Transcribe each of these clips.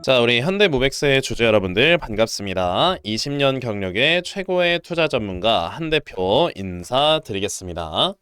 자, 우리 현대모백스의 주주 여러분들 반갑습니다. 20년 경력의 최고의 투자 전문가 한 대표 인사드리겠습니다.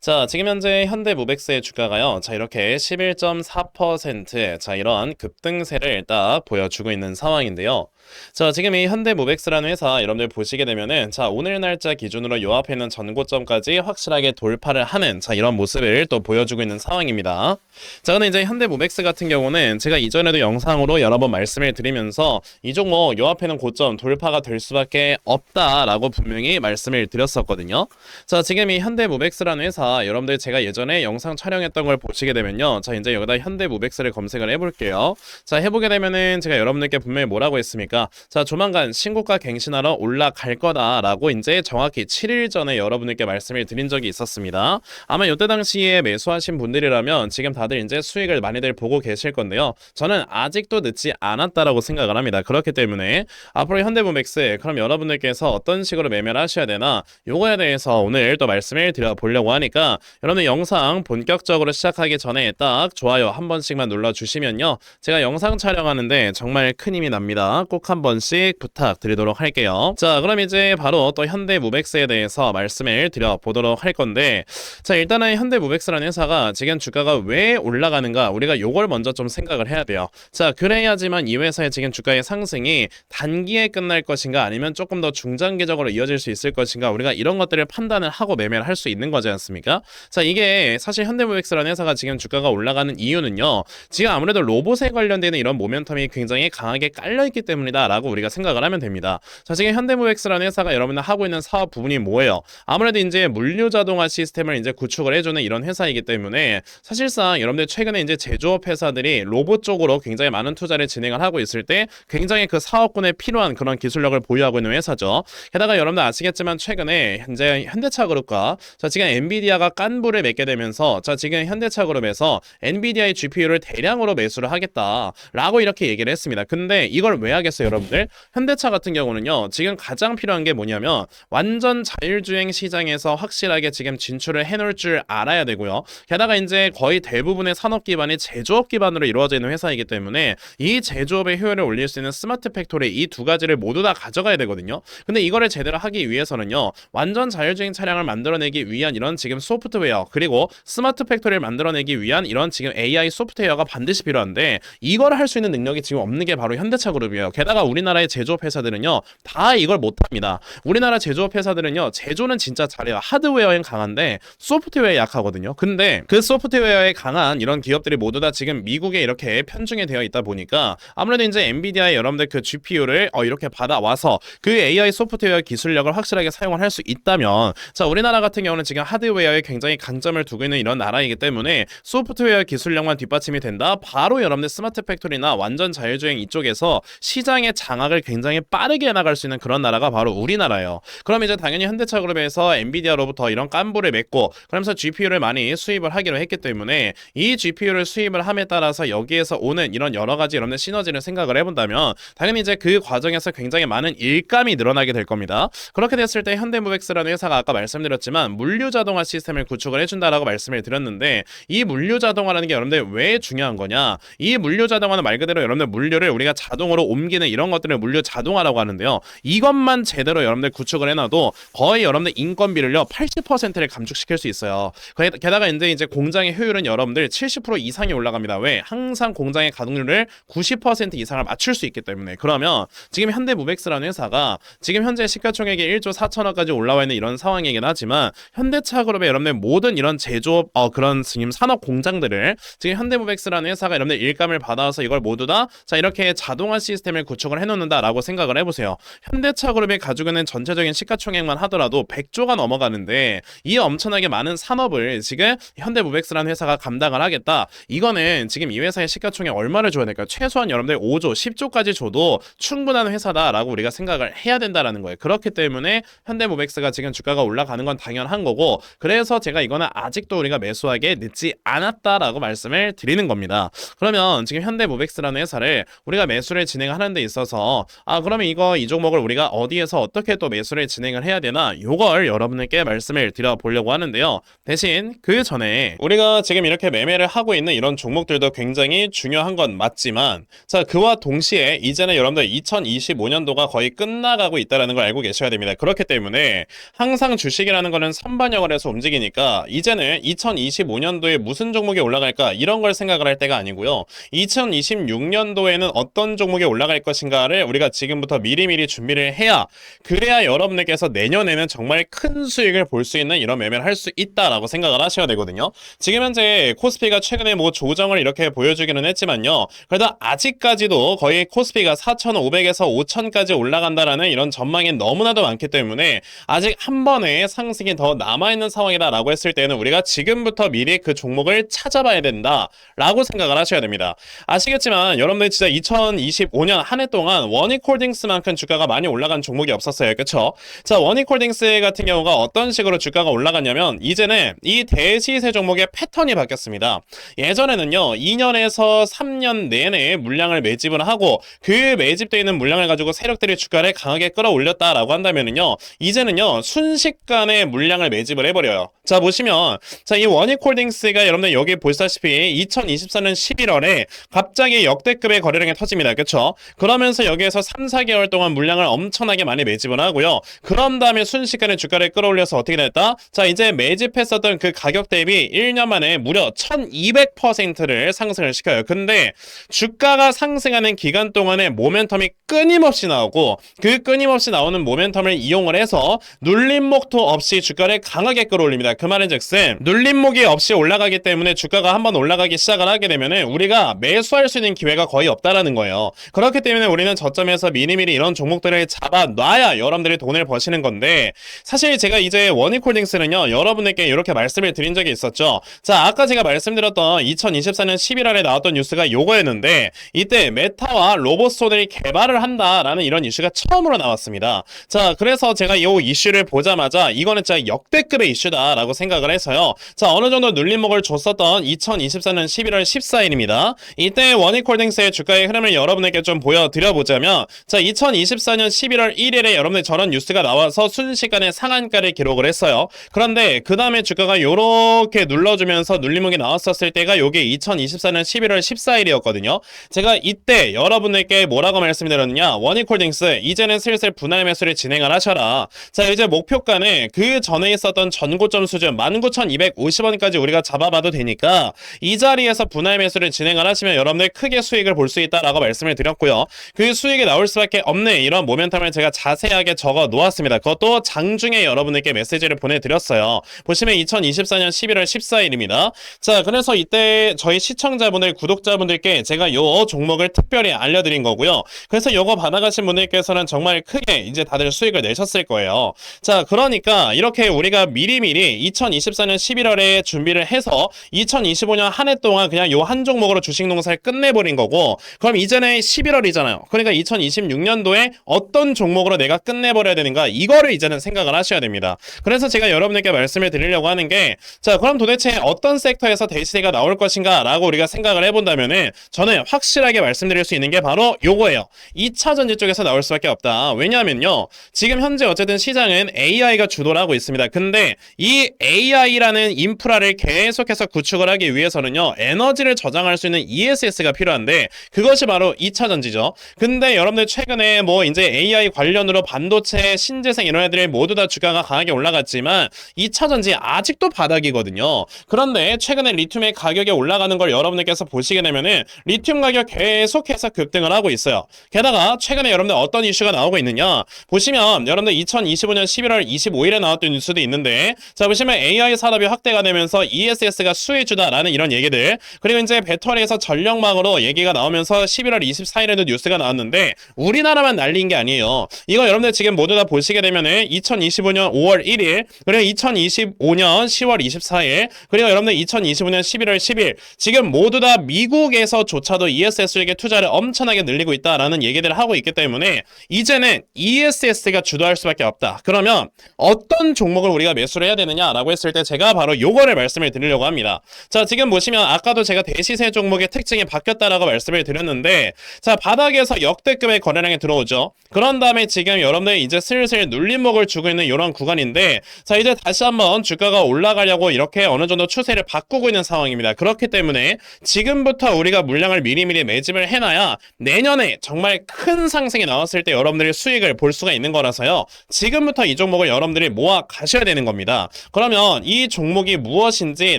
자, 지금 현재 현대모백스의 주가가요. 자, 이렇게 11.4% 자, 이런 급등세를 딱 보여주고 있는 상황인데요. 자, 지금 이 현대모백스라는 회사 여러분들 보시게 되면은 자, 오늘 날짜 기준으로 요 앞에 있는 전고점까지 확실하게 돌파를 하는 자, 이런 모습을 또 보여주고 있는 상황입니다. 자, 근데 이제 현대모백스 같은 경우는 제가 이전에도 영상으로 여러 번 말씀을 드리면서 이 종목 요 앞에는 고점 돌파가 될 수밖에 없다라고 분명히 말씀을 드렸었거든요. 자, 지금 이 현대모백스라는 회사 여러분들 제가 예전에 영상 촬영했던 걸 보시게 되면요. 자, 이제 여기다 현대모백스를 검색을 해 볼게요. 자, 해 보게 되면은 제가 여러분들께 분명히 뭐라고 했습니까? 자, 조만간 신고가 갱신하러 올라갈 거다라고 이제 정확히 7일 전에 여러분들께 말씀을 드린 적이 있었습니다. 아마 이때 당시에 매수하신 분들이라면 지금 다들 이제 수익을 많이들 보고 계실 건데요. 저는 아직도 늦지 않았다라고 생각을 합니다. 그렇기 때문에 앞으로 현대모맥스 그럼 여러분들께서 어떤 식으로 매매를 하셔야 되나 요거에 대해서 오늘 또 말씀을 드려보려고 하니까 여러분들 영상 본격적으로 시작하기 전에 딱 좋아요 한 번씩만 눌러주시면요. 제가 영상 촬영하는데 정말 큰 힘이 납니다. 꼭한 번씩 부탁드리도록 할게요. 자, 그럼 이제 바로 또 현대무백스에 대해서 말씀을 드려보도록 할 건데 자, 일단은 현대무백스라는 회사가 지금 주가가 왜 올라가는가 우리가 요걸 먼저 좀 생각을 해야 돼요. 자, 그래야지만 이 회사의 지금 주가의 상승이 단기에 끝날 것인가 아니면 조금 더 중장기적으로 이어질 수 있을 것인가 우리가 이런 것들을 판단을 하고 매매를 할 수 있는 거지 않습니까? 자, 이게 사실 현대무백스라는 회사가 지금 주가가 올라가는 이유는요. 지금 아무래도 로봇에 관련되는 이런 모멘텀이 굉장히 강하게 깔려 있기 때문 이다라고 우리가 생각을 하면 됩니다. 자, 지금 현대무백스라는 회사가 여러분들 하고 있는 사업 부분이 뭐예요? 아무래도 이제 물류 자동화 시스템을 이제 구축을 해주는 이런 회사이기 때문에 사실상 여러분들 최근에 이제 제조업 회사들이 로봇 쪽으로 굉장히 많은 투자를 진행을 하고 있을 때 굉장히 그 사업군에 필요한 그런 기술력을 보유하고 있는 회사죠. 게다가 여러분들 아시겠지만 최근에 현재 현대차 그룹과 자 지금 엔비디아가 깐부를 맺게 되면서 자 지금 현대차 그룹에서 엔비디아의 GPU를 대량으로 매수를 하겠다라고 이렇게 얘기를 했습니다. 근데 이걸 왜 하겠어요, 여러분들? 현대차 같은 경우는요. 지금 가장 필요한 게 뭐냐면 완전 자율주행 시장에서 확실하게 지금 진출을 해놓을 줄 알아야 되고요. 게다가 이제 거의 대부분의 산업 기반이 제조업 기반으로 이루어져 있는 회사이기 때문에 이 제조업의 효율을 올릴 수 있는 스마트 팩토리 이 두 가지를 모두 다 가져가야 되거든요. 근데 이거를 제대로 하기 위해서는요. 완전 자율주행 차량을 만들어내기 위한 이런 지금 소프트웨어 그리고 스마트 팩토리를 만들어내기 위한 이런 지금 AI 소프트웨어가 반드시 필요한데 이걸 할 수 있는 능력이 지금 없는 게 바로 현대차 그룹이에요. 게다가 우리나라의 제조업 회사들은요. 다 이걸 못 합니다. 우리나라 제조업 회사들은요. 제조는 진짜 잘해요. 하드웨어엔 강한데 소프트웨어에 약하거든요. 근데 그 소프트웨어에 강한 이런 기업들이 모두 다 지금 미국에 이렇게 편중이 되어 있다 보니까 아무래도 이제 엔비디아의 여러분들 그 GPU를 어 이렇게 받아와서 그 AI 소프트웨어 기술력을 확실하게 사용을 할 수 있다면 자 우리나라 같은 경우는 지금 하드웨어에 굉장히 강점을 두고 있는 이런 나라이기 때문에 소프트웨어 기술력만 뒷받침이 된다 바로 여러분들 스마트 팩토리나 완전 자율주행 이쪽에서 시장 의 장악을 굉장히 빠르게 해나갈 수 있는 그런 나라가 바로 우리나라예요 그럼 이제 당연히 현대차 그룹에서 엔비디아로부터 이런 깐부를 맺고 그러면서 GPU를 많이 수입을 하기로 했기 때문에 이 GPU를 수입을 함에 따라서 여기에서 오는 이런 여러 가지 여러분들 시너지를 생각을 해본다면 당연히 이제 그 과정에서 굉장히 많은 일감이 늘어나게 될 겁니다. 그렇게 됐을 때 현대무백스라는 회사가 아까 말씀드렸지만 물류 자동화 시스템을 구축을 해준다라고 말씀을 드렸는데 이 물류 자동화라는 게 여러분들 왜 중요한 거냐? 이 물류 자동화는 말 그대로 여러분들 물류를 우리가 자동으로 옮기는 이런 것들을 물류 자동화라고 하는데요. 이것만 제대로 여러분들 구축을 해놔도 거의 여러분들 인건비를요 80%를 감축시킬 수 있어요. 게- 게다가 이제 이제 공장의 효율은 여러분들 70% 이상이 올라갑니다. 왜? 항상 공장의 가동률을 90% 이상을 맞출 수 있기 때문에. 그러면 지금 현대무백스라는 회사가 지금 현재 시가총액이 1조 4천억까지 올라와 있는 이런 상황이긴 하지만 현대차 그룹의 여러분들 모든 이런 제조업 어 그런 지금 산업 공장들을 지금 현대무백스라는 회사가 여러분들 일감을 받아서 이걸 모두 다 자 이렇게 자동화 시스템을 구축을 해놓는다라고 생각을 해보세요. 현대차 그룹이 가지고 있는 전체적인 시가총액만 하더라도 100조가 넘어가는데 이 엄청나게 많은 산업을 지금 현대무백스라는 회사가 감당을 하겠다. 이거는 지금 이 회사의 시가총액 얼마를 줘야 될까요? 최소한 여러분들 5조, 10조까지 줘도 충분한 회사다라고 우리가 생각을 해야 된다라는 거예요. 그렇기 때문에 현대모백스가 지금 주가가 올라가는 건 당연한 거고 그래서 제가 이거는 아직도 우리가 매수하기에 늦지 않았다라고 말씀을 드리는 겁니다. 그러면 지금 현대모백스라는 회사를 우리가 매수를 진행하는 데 있어서 아 그러면 이거 이 종목을 우리가 어디에서 어떻게 또 매수를 진행을 해야 되나 요걸 여러분들께 말씀을 드려 보려고 하는데요. 대신 그 전에 우리가 지금 이렇게 매매를 하고 있는 이런 종목들도 굉장히 중요한 건 맞지만 자 그와 동시에 이제는 여러분들 2025년도가 거의 끝나가고 있다라는 걸 알고 계셔야 됩니다. 그렇기 때문에 항상 주식이라는 거는 선반영을 해서 움직이니까 이제는 2025년도에 무슨 종목이 올라갈까 이런 걸 생각을 할 때가 아니고요. 2026년도에는 어떤 종목이 올라갈 것 인가를 우리가 지금부터 미리미리 준비를 해야 그래야 여러분들께서 내년에는 정말 큰 수익을 볼 수 있는 이런 매매를 할 수 있다라고 생각을 하셔야 되거든요. 지금 현재 코스피가 최근에 뭐 조정을 이렇게 보여주기는 했지만요. 그래도 아직까지도 거의 코스피가 4,500에서 5,000까지 올라간다라는 이런 전망이 너무나도 많기 때문에 아직 한 번의 상승이 더 남아있는 상황이다라고 했을 때는 우리가 지금부터 미리 그 종목을 찾아봐야 된다라고 생각을 하셔야 됩니다. 아시겠지만 여러분들 진짜 2025년 한해 동안 원익홀딩스만큼 주가가 많이 올라간 종목이 없었어요. 그쵸? 자, 원익홀딩스 같은 경우가 어떤 식으로 주가가 올라갔냐면 이제는 이 대시세 종목의 패턴이 바뀌었습니다. 예전에는요, 2년에서 3년 내내 물량을 매집을 하고 그 매집되어 있는 물량을 가지고 세력들이 주가를 강하게 끌어올렸다라고 한다면은요, 이제는요, 순식간에 물량을 매집을 해버려요. 자, 보시면, 자, 이 원익홀딩스가 여러분들 여기 보시다시피 2024년 11월에 갑자기 역대급의 거래량이 터집니다. 그쵸? 그 러면서 여기에서 3, 4개월 동안 물량을 엄청나게 많이 매집을 하고요. 그런 다음에 순식간에 주가를 끌어올려서 어떻게 됐다? 자, 이제 매집했었던 그 가격 대비 1년 만에 무려 1200%를 상승을 시켜요. 근데 주가가 상승하는 기간 동안에 모멘텀이 끊임없이 나오고 그 끊임없이 나오는 모멘텀을 이용을 해서 눌림목도 없이 주가를 강하게 끌어올립니다. 그 말은 즉슨 눌림목이 없이 올라가기 때문에 주가가 한번 올라가기 시작을 하게 되면은 우리가 매수할 수 있는 기회가 거의 없다라는 거예요. 그렇기 때문에 우리는 저점에서 미리미리 이런 종목들을 잡아 놔야 여러분들이 돈을 버시는 건데 사실 제가 이제 원익홀딩스는요 여러분에게 이렇게 말씀을 드린 적이 있었죠. 자 아까 제가 말씀드렸던 2024년 11월에 나왔던 뉴스가 요거였는데 이때 메타와 로봇손을 개발을 한다라는 이런 이슈가 처음으로 나왔습니다. 자 그래서 제가 이 이슈를 보자마자 이거는 진짜 역대급의 이슈다라고 생각을 해서요. 자 어느 정도 눌림목을 줬었던 2024년 11월 14일입니다. 이때 원익홀딩스의 주가의 흐름을 여러분에게 좀 보여드려 보자면 자 2024년 11월 1일에 여러분들 저런 뉴스가 나와서 순식간에 상한가를 기록을 했어요. 그런데 그 다음에 주가가 요렇게 눌러주면서 눌림목이 나왔었을 때가 요게 2024년 11월 14일이었거든요. 제가 이때 여러분들께 뭐라고 말씀드렸 느냐 원익홀딩스 이제는 슬슬 분할 매수를 진행을 하셔라. 자 이제 목표가는 그 전에 있었던 전고점 수준 19,250원까지 우리가 잡아봐도 되니까 이 자리에서 분할 매수를 진행을 하시면 여러분들 크게 수익을 볼 수 있다라고 말씀을 드렸고요. 그 수익이 나올 수밖에 없는 이런 모멘텀을 제가 자세하게 적어 놓았습니다. 그것도 장중에 여러분들께 메시지를 보내드렸어요. 보시면 2024년 11월 14일입니다. 자, 그래서 이때 저희 시청자분들, 구독자분들께 제가 요 종목을 특별히 알려드린 거고요. 그래서 요거 받아가신 분들께서는 정말 크게 이제 다들 수익을 내셨을 거예요. 자, 그러니까 이렇게 우리가 미리미리 2024년 11월에 준비를 해서 2025년 한 해 동안 그냥 요 한 종목으로 주식 농사를 끝내버린 거고 그럼 이제는 11월이잖아요. 그러니까 2026년도에 어떤 종목으로 내가 끝내버려야 되는가 이거를 이제는 생각을 하셔야 됩니다. 그래서 제가 여러분에게 말씀을 드리려고 하는 게 자 그럼 도대체 어떤 섹터에서 대시세가 나올 것인가 라고 우리가 생각을 해본다면은 저는 확실하게 말씀드릴 수 있는 게 바로 요거예요. 2차 전지 쪽에서 나올 수밖에 없다. 왜냐하면요. 지금 현재 어쨌든 시장은 AI가 주도를 하고 있습니다. 근데 이 AI라는 인프라를 계속해서 구축을 하기 위해서는요. 에너지를 저장할 수 있는 ESS가 필요한데 그것이 바로 2차 전지죠. 근데 여러분들 최근에 뭐 이제 AI 관련으로 반도체, 신재생 이런 애들이 모두 다 주가가 강하게 올라갔지만 2차 전지 아직도 바닥이거든요. 그런데 최근에 리튬의 가격이 올라가는 걸 여러분들께서 보시게 되면은 리튬 가격 계속해서 급등을 하고 있어요. 게다가 최근에 여러분들 어떤 이슈가 나오고 있느냐 보시면 여러분들 2025년 11월 25일에 나왔던 뉴스도 있는데 자 보시면 AI 산업이 확대가 되면서 ESS가 수혜주다라는 이런 얘기들 그리고 이제 배터리에서 전력망으로 얘기가 나오면서 11월 24일에도 뉴스가 나왔는데 우리나라만 날린 게 아니에요. 이거 여러분들 지금 모두 다 보시게 되면은 2025년 5월 1일 그리고 2025년 10월 24일 그리고 여러분들 2025년 11월 10일 지금 모두 다 미국에서조차도 ESS에게 투자를 엄청나게 늘리고 있다라는 얘기들 얘기들을 하고 있기 때문에 이제는 ESS가 주도할 수밖에 없다. 그러면 어떤 종목을 우리가 매수를 해야 되느냐라고 했을 때 제가 바로 요거를 말씀을 드리려고 합니다. 자, 지금 보시면 아까도 제가 대시세 종목의 특징이 바뀌었다라고 말씀을 드렸는데 자, 바닥에서 역대급의 거래량이 들어오죠. 그런 다음에 지금 여러분들 이제 슬슬 눌림목을 주고 있는 이런 구간인데 자, 이제 다시 한번 주가가 올라가려고 이렇게 어느 정도 추세를 바꾸고 있는 상황입니다. 그렇기 때문에 지금부터 우리가 물량을 미리미리 매집을 해놔야 내년에 정말 큰 상승이 나왔을 때 여러분들이 수익을 볼 수가 있는 거라서요. 지금부터 이 종목을 여러분들이 모아 가셔야 되는 겁니다. 그러면 이 종목이 무엇인지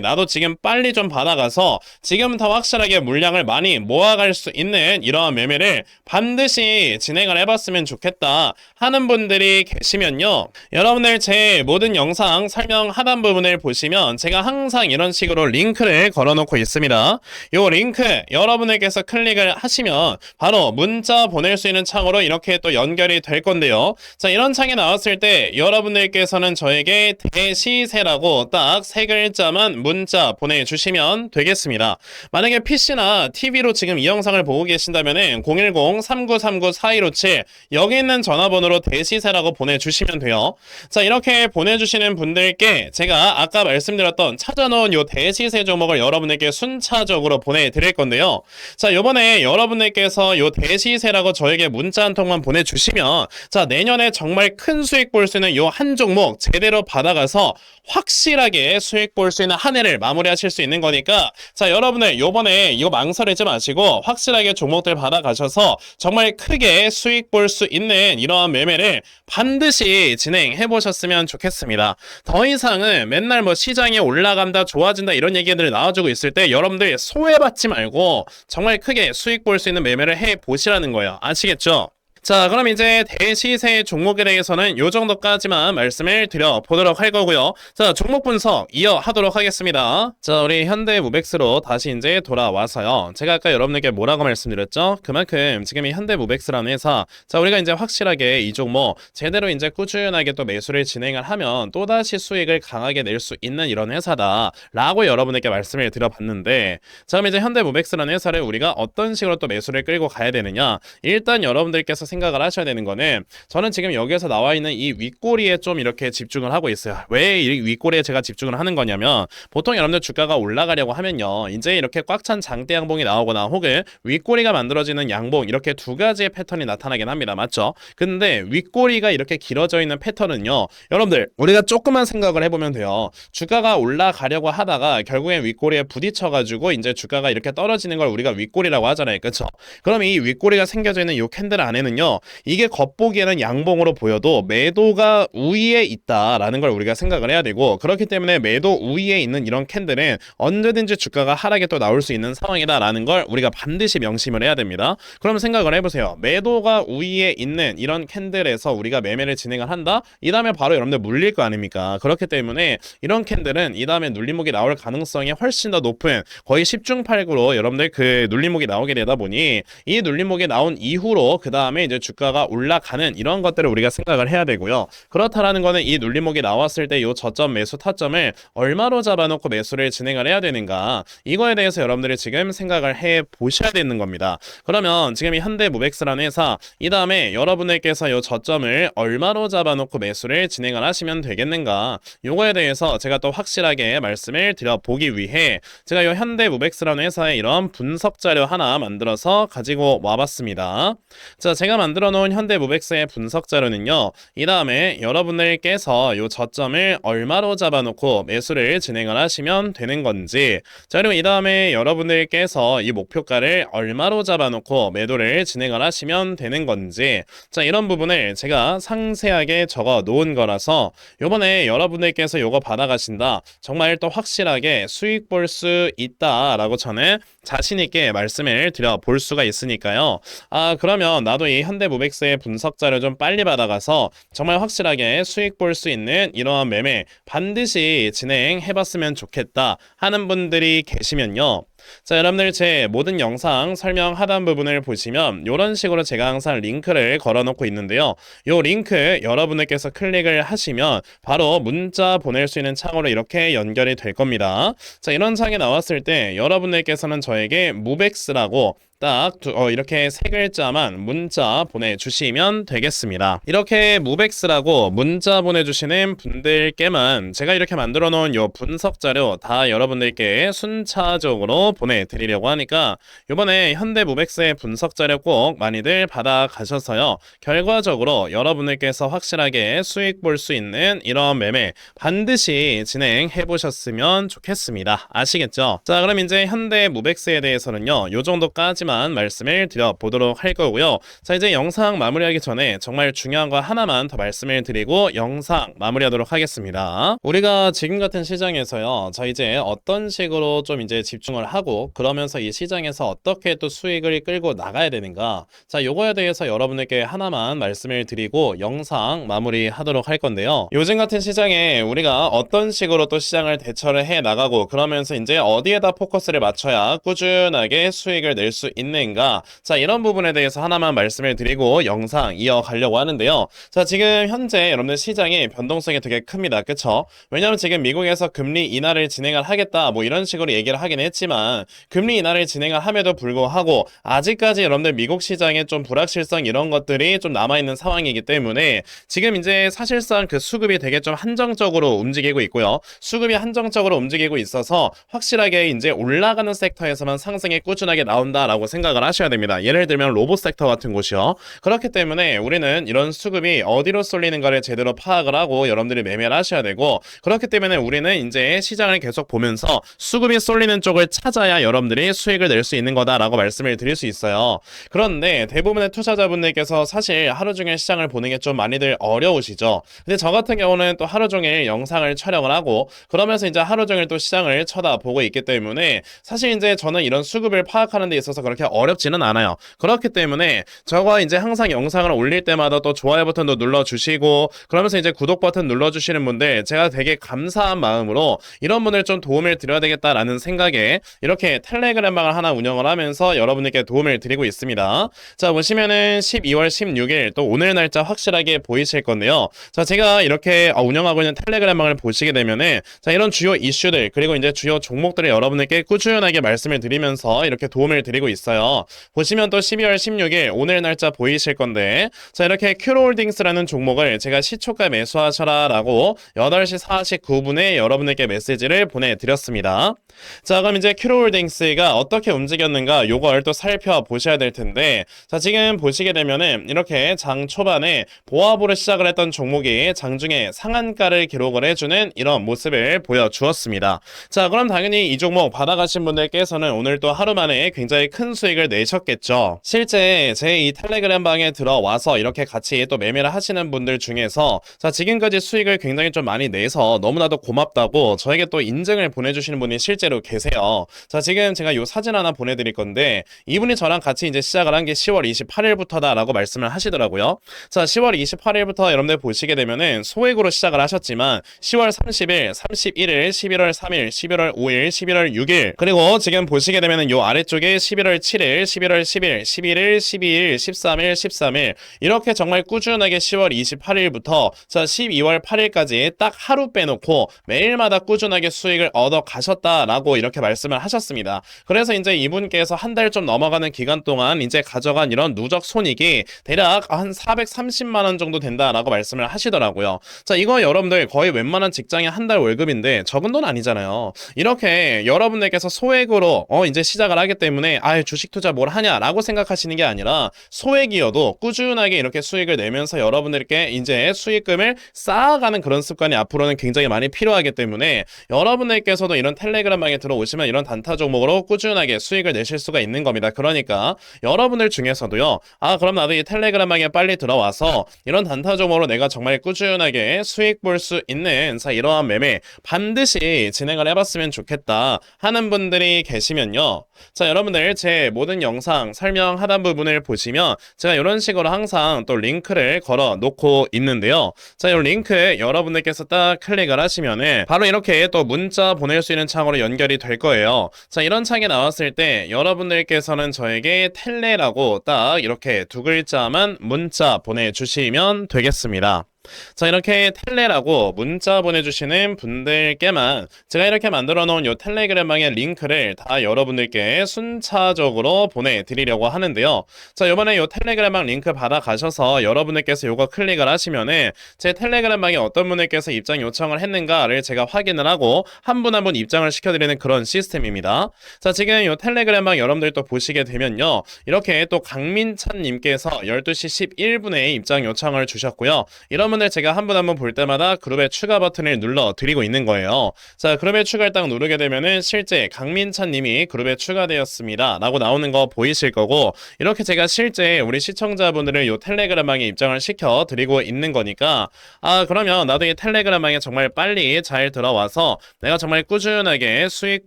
나도 지금 빨리 좀 받아가서 지금부터 확실하게 물량을 많이 모아갈 수 있는 이러한 매매를 반드시 진행을 해봤으면 좋겠다 하는 분들이 계시면요. 여러분들 제 모든 영상 설명 하단 부분을 보시면 제가 항상 이런 식으로 링크를 걸어놓고 있습니다. 이 링크 여러분에게서 클릭을 하시면 바로 문자 보낼 수 있는 창으로 이렇게 또 연결이 될 건데요. 자, 이런 창이 나왔을 때 여러분들께서는 저에게 대시세라고 딱 세 글자만 문자 보내주시면 되겠습니다. 만약에 PC나 TV로 지금 이 영상을 보고 계신다면 010-3939-4157 여기 있는 전화번호로 대시세라고 보내주시면 돼요. 자, 이렇게 보내주시는 분들께 제가 아까 말씀드렸던 찾아놓은 요 대시세 종목을 여러분에게 순차적으로 보내드릴 건데요. 자, 요번에 여러분들께서 요 대시세라고 저에게 문자 한 통만 보내주시면 자, 내년에 정말 큰 수익 볼 수 있는 요 한 종목 제대로 받아가서 확실하게 수익 볼 수 있는 한 해를 마무리하실 수 있는 거니까 자, 여러분들 요번에 이거 망설이지 마시고 확실하게 종목들 받아가셔서 정말 크게 수익 볼 수 있는 이러한 매매를 반드시 진행해 보셨으면 좋겠습니다. 더 이상은 맨날 뭐 시장이 올라간다, 좋아진다 이런 얘기들 나와주고 있을 때 여러분들 소외받지 말고 정말 크게 수익 볼 수 있는 매매를 해 보시라는 거예요. 아시겠죠? 자, 그럼 이제 대시세 종목에 대해서는 요 정도까지만 말씀을 드려 보도록 할 거고요. 자, 종목 분석 이어 하도록 하겠습니다. 자, 우리 현대 무백스로 다시 이제 돌아와서요. 제가 아까 여러분에게 뭐라고 말씀드렸죠? 그만큼 지금 이 현대 무백스라는 회사, 자, 우리가 이제 확실하게 이 종목 제대로 이제 꾸준하게 또 매수를 진행을 하면 또다시 수익을 강하게 낼 수 있는 이런 회사다라고 여러분에게 말씀을 드려봤는데, 자, 그럼 이제 현대 무백스라는 회사를 우리가 어떤 식으로 또 매수를 끌고 가야 되느냐? 일단 여러분들께서 생각을 하셔야 되는 거는 저는 지금 여기에서 나와 있는 이 윗꼬리에 좀 이렇게 집중을 하고 있어요. 왜 이 윗꼬리에 제가 집중을 하는 거냐면 보통 여러분들 주가가 올라가려고 하면요. 이제 이렇게 꽉 찬 장대 양봉이 나오거나 혹은 윗꼬리가 만들어지는 양봉 이렇게 두 가지의 패턴이 나타나긴 합니다. 맞죠? 근데 윗꼬리가 이렇게 길어져 있는 패턴은요. 여러분들 우리가 조금만 생각을 해보면 돼요. 주가가 올라가려고 하다가 결국엔 윗꼬리에 부딪혀가지고 이제 주가가 이렇게 떨어지는 걸 우리가 윗꼬리라고 하잖아요. 그렇죠? 그럼 이 윗꼬리가 생겨져 있는 이 캔들 안에는요. 이게 겉보기에는 양봉으로 보여도 매도가 우위에 있다라는 걸 우리가 생각을 해야 되고 그렇기 때문에 매도 우위에 있는 이런 캔들은 언제든지 주가가 하락에 또 나올 수 있는 상황이다라는 걸 우리가 반드시 명심을 해야 됩니다. 그럼 생각을 해보세요. 매도가 우위에 있는 이런 캔들에서 우리가 매매를 진행을 한다? 이 다음에 바로 여러분들 물릴 거 아닙니까? 그렇기 때문에 이런 캔들은 이 다음에 눌림목이 나올 가능성이 훨씬 더 높은 거의 10중 8구로 여러분들 그 눌림목이 나오게 되다 보니 이 눌림목이 나온 이후로 그 다음에 이제 주가가 올라가는 이런 것들을 우리가 생각을 해야 되고요. 그렇다라는 거는 이 눌림목이 나왔을 때이 저점 매수 타점을 얼마로 잡아놓고 매수를 진행을 해야 되는가 이거에 대해서 여러분들이 지금 생각을 해 보셔야 되는 겁니다. 그러면 지금 이 현대무백스라는 회사 이 다음에 여러분들께서 이 저점을 얼마로 잡아놓고 매수를 진행을 하시면 되겠는가 요거에 대해서 제가 또 확실하게 말씀을 드려보기 위해 제가 이 현대무백스라는 회사의 이런 분석 자료 하나 만들어서 가지고 와봤습니다. 자, 제가 만들어 놓은 현대무백스의 분석 자료는요. 이 다음에 여러분들께서 이 저점을 얼마로 잡아놓고 매수를 진행을 하시면 되는 건지 자 그리고 이 다음에 여러분들께서 이 목표가를 얼마로 잡아놓고 매도를 진행을 하시면 되는 건지 자 이런 부분을 제가 상세하게 적어 놓은 거라서 요번에 여러분들께서 요거 받아가신다 정말 또 확실하게 수익 볼 수 있다 라고 저는 자신 있게 말씀을 드려 볼 수가 있으니까요. 아 그러면 나도 이 현 대무백스의 분석 자료 좀 빨리 받아가서 정말 확실하게 수익 볼 수 있는 이러한 매매 반드시 진행해봤으면 좋겠다 하는 분들이 계시면요. 자, 여러분들 제 모든 영상 설명 하단 부분을 보시면 이런 식으로 제가 항상 링크를 걸어놓고 있는데요. 이 링크 여러분들께서 클릭을 하시면 바로 문자 보낼 수 있는 창으로 이렇게 연결이 될 겁니다. 자, 이런 창이 나왔을 때 여러분들께서는 저에게 무백스라고 딱 두- 어, 이렇게 세 글자만 문자 보내주시면 되겠습니다. 이렇게 무백스라고 문자 보내주시는 분들께만 제가 이렇게 만들어 놓은 요 분석 자료 다 여러분들께 순차적으로 보내드리려고 하니까 이번에 현대 무백스의 분석 자료 꼭 많이들 받아가셔서요. 결과적으로 여러분들께서 확실하게 수익 볼 수 있는 이런 매매 반드시 진행해 보셨으면 좋겠습니다. 아시겠죠? 자, 그럼 이제 현대 무백스에 대해서는요. 요 정도까지만 말씀을 드려보도록 할 거고요. 자, 이제 영상 마무리하기 전에 정말 중요한 거 하나만 더 말씀을 드리고 영상 마무리하도록 하겠습니다. 우리가 지금 같은 시장에서요. 자, 이제 어떤 식으로 좀 이제 집중을 하고 그러면서 이 시장에서 어떻게 또 수익을 끌고 나가야 되는가. 자, 요거에 대해서 여러분에게 하나만 말씀을 드리고 영상 마무리하도록 할 건데요. 요즘 같은 시장에 우리가 어떤 식으로 또 시장을 대처를 해 나가고 그러면서 이제 어디에다 포커스를 맞춰야 꾸준하게 수익을 낼 수 있는가. 자, 이런 부분에 대해서 하나만 말씀을 드리고 영상 이어가려고 하는데요. 자, 지금 현재 여러분들 시장의 변동성이 되게 큽니다. 그쵸? 왜냐면 지금 미국에서 금리 인하를 진행을 하겠다. 뭐 이런 식으로 얘기를 하긴 했지만 금리 인하를 진행을 함에도 불구하고 아직까지 여러분들 미국 시장에 좀 불확실성 이런 것들이 좀 남아있는 상황이기 때문에 지금 이제 사실상 그 수급이 되게 좀 한정적으로 움직이고 있고요. 수급이 한정적으로 움직이고 있어서 확실하게 이제 올라가는 섹터에서만 상승이 꾸준하게 나온다라고 생각을 하셔야 됩니다. 예를 들면 로봇 섹터 같은 곳이요. 그렇기 때문에 우리는 이런 수급이 어디로 쏠리는가를 제대로 파악을 하고 여러분들이 매매를 하셔야 되고 그렇기 때문에 우리는 이제 시장을 계속 보면서 수급이 쏠리는 쪽을 찾아 야 여러분들이 수익을 낼 수 있는 거다라고 말씀을 드릴 수 있어요. 그런데 대부분의 투자자분들께서 사실 하루 종일 시장을 보는 게 좀 많이들 어려우시죠. 근데 저 같은 경우는 또 하루 종일 영상을 촬영을 하고 그러면서 이제 하루 종일 또 시장을 쳐다보고 있기 때문에 사실 이제 저는 이런 수급을 파악하는 데 있어서 그렇게 어렵지는 않아요. 그렇기 때문에 저가 이제 항상 영상을 올릴 때마다 또 좋아요 버튼도 눌러주시고 그러면서 이제 구독 버튼 눌러주시는 분들 제가 되게 감사한 마음으로 이런 분들 좀 도움을 드려야 되겠다라는 생각에 이렇게 텔레그램 방을 하나 운영을 하면서 여러분들께 도움을 드리고 있습니다. 자 보시면은 12월 16일 또 오늘 날짜 확실하게 보이실 건데요. 자 제가 이렇게 어, 운영하고 있는 텔레그램 방을 보시게 되면은 자 이런 주요 이슈들 그리고 이제 주요 종목들을 여러분들께 꾸준하게 말씀을 드리면서 이렇게 도움을 드리고 있어요. 보시면 또 12월 16일 오늘 날짜 보이실 건데 자 이렇게 큐로홀딩스라는 종목을 제가 시초가 매수하셔라 라고 8시 49분에 여러분들께 메시지를 보내드렸습니다. 자 그럼 이제 큐로 홀딩스가 어떻게 움직였는가 요걸 또 살펴보셔야 될 텐데 자 지금 보시게 되면은 이렇게 장 초반에 보합으로 시작을 했던 종목이 장중에 상한가를 기록을 해주는 이런 모습을 보여주었습니다. 자 그럼 당연히 이 종목 받아가신 분들께서는 오늘 또 하루 만에 굉장히 큰 수익을 내셨겠죠. 실제 제 이 텔레그램 방에 들어와서 이렇게 같이 또 매매를 하시는 분들 중에서 자 지금까지 수익을 굉장히 좀 많이 내서 너무나도 고맙다고 저에게 또 인증을 보내주시는 분이 실제로 계세요. 자 지금 제가 요 사진 하나 보내드릴 건데 이분이 저랑 같이 이제 시작을 한 게 10월 28일부터다라고 말씀을 하시더라고요. 자 10월 28일부터 여러분들 보시게 되면은 소액으로 시작을 하셨지만 10월 30일, 31일, 11월 3일, 11월 5일, 11월 6일 그리고 지금 보시게 되면은 요 아래쪽에 11월 7일, 11월 10일, 11일, 12일, 13일, 13일 이렇게 정말 꾸준하게 10월 28일부터 자 12월 8일까지 딱 하루 빼놓고 매일마다 꾸준하게 수익을 얻어 가셨다라고 이렇게 말씀을 하셨 습니다. 그래서 이제 이분께서 한 달 좀 넘어가는 기간 동안 이제 가져간 이런 누적 손익이 대략 한 430만 원 정도 된다라고 말씀을 하시더라고요. 자, 이거 여러분들 거의 웬만한 직장의 한 달 월급인데 적은 돈 아니잖아요. 이렇게 여러분들께서 소액으로 어 이제 시작을 하기 때문에 아 주식 투자 뭘 하냐라고 생각하시는 게 아니라 소액이어도 꾸준하게 이렇게 수익을 내면서 여러분들께 이제 수익금을 쌓아가는 그런 습관이 앞으로는 굉장히 많이 필요하기 때문에 여러분들께서도 이런 텔레그램방에 들어오시면 이런 단타 종목으로 꾸준하게 수익을 내실 수가 있는 겁니다. 그러니까 여러분들 중에서도요. 아 그럼 나도 이 텔레그램방에 빨리 들어와서 이런 단타 종목으로 내가 정말 꾸준하게 수익 볼 수 있는 자 이러한 매매 반드시 진행을 해봤으면 좋겠다 하는 분들이 계시면요. 자 여러분들 제 모든 영상 설명 하단 부분을 보시면 제가 이런 식으로 항상 또 링크를 걸어 놓고 있는데요. 자, 이 링크 여러분들께서 딱 클릭을 하시면은 바로 이렇게 또 문자 보낼 수 있는 창으로 연결이 될 거예요. 자, 이런 창이 나왔을 때 여러분들께서는 저에게 텔레라고 딱 이렇게 두 글자만 문자 보내주시면 되겠습니다. 자, 이렇게 텔레라고 문자 보내주시는 분들께만 제가 이렇게 만들어 놓은 요 텔레그램방의 링크를 다 여러분들께 순차적으로 보내드리려고 하는데요. 자, 요번에 요 텔레그램방 링크 받아가셔서 여러분들께서 요거 클릭을 하시면은 제 텔레그램방에 어떤 분들께서 입장 요청을 했는가를 제가 확인을 하고 한 분 한분 입장을 시켜드리는 그런 시스템입니다. 자, 지금 요 텔레그램방 여러분들 또 보시게 되면요. 이렇게 또 강민찬님께서 12시 11분에 입장 요청을 주셨고요. 이런 분들 제가 한 분 한 분 볼 때마다 그룹에 추가 버튼을 눌러 드리고 있는 거예요. 자, 그룹에 추가를 딱 누르게 되면은 실제 강민찬 님이 그룹에 추가되었습니다. 라고 나오는 거 보이실 거고, 이렇게 제가 실제 우리 시청자분들을 요 텔레그램방에 입장을 시켜 드리고 있는 거니까, 아, 그러면 나도 이 텔레그램방에 정말 빨리 잘 들어와서 내가 정말 꾸준하게 수익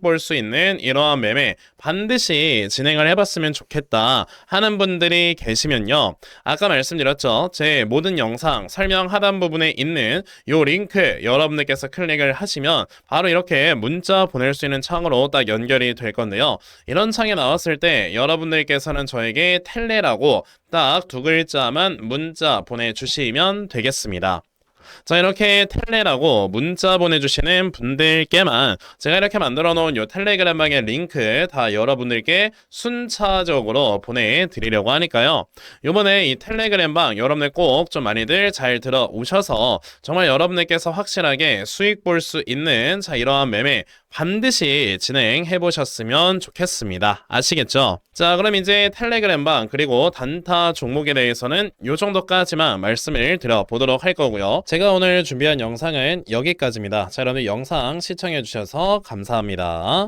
볼 수 있는 이러한 매매 반드시 진행을 해봤으면 좋겠다 하는 분들이 계시면요. 아까 말씀드렸죠. 제 모든 영상 설명 하단 부분에 있는 요 링크 여러분들께서 클릭을 하시면 바로 이렇게 문자 보낼 수 있는 창으로 딱 연결이 될 건데요. 이런 창이 나왔을 때 여러분들께서는 저에게 텔레라고 딱 두 글자만 문자 보내주시면 되겠습니다. 자, 이렇게 텔레라고 문자 보내주시는 분들께만 제가 이렇게 만들어 놓은 요 텔레그램방의 링크 다 여러분들께 순차적으로 보내드리려고 하니까요. 요번에 이 텔레그램방 여러분들 꼭 좀 많이들 잘 들어오셔서 정말 여러분들께서 확실하게 수익 볼 수 있는 자, 이러한 매매 반드시 진행해 보셨으면 좋겠습니다. 아시겠죠? 자, 그럼 이제 텔레그램방 그리고 단타 종목에 대해서는 요 정도까지만 말씀을 드려보도록 할 거고요. 제가 오늘 준비한 영상은 여기까지입니다. 자, 여러분 영상 시청해 주셔서 감사합니다.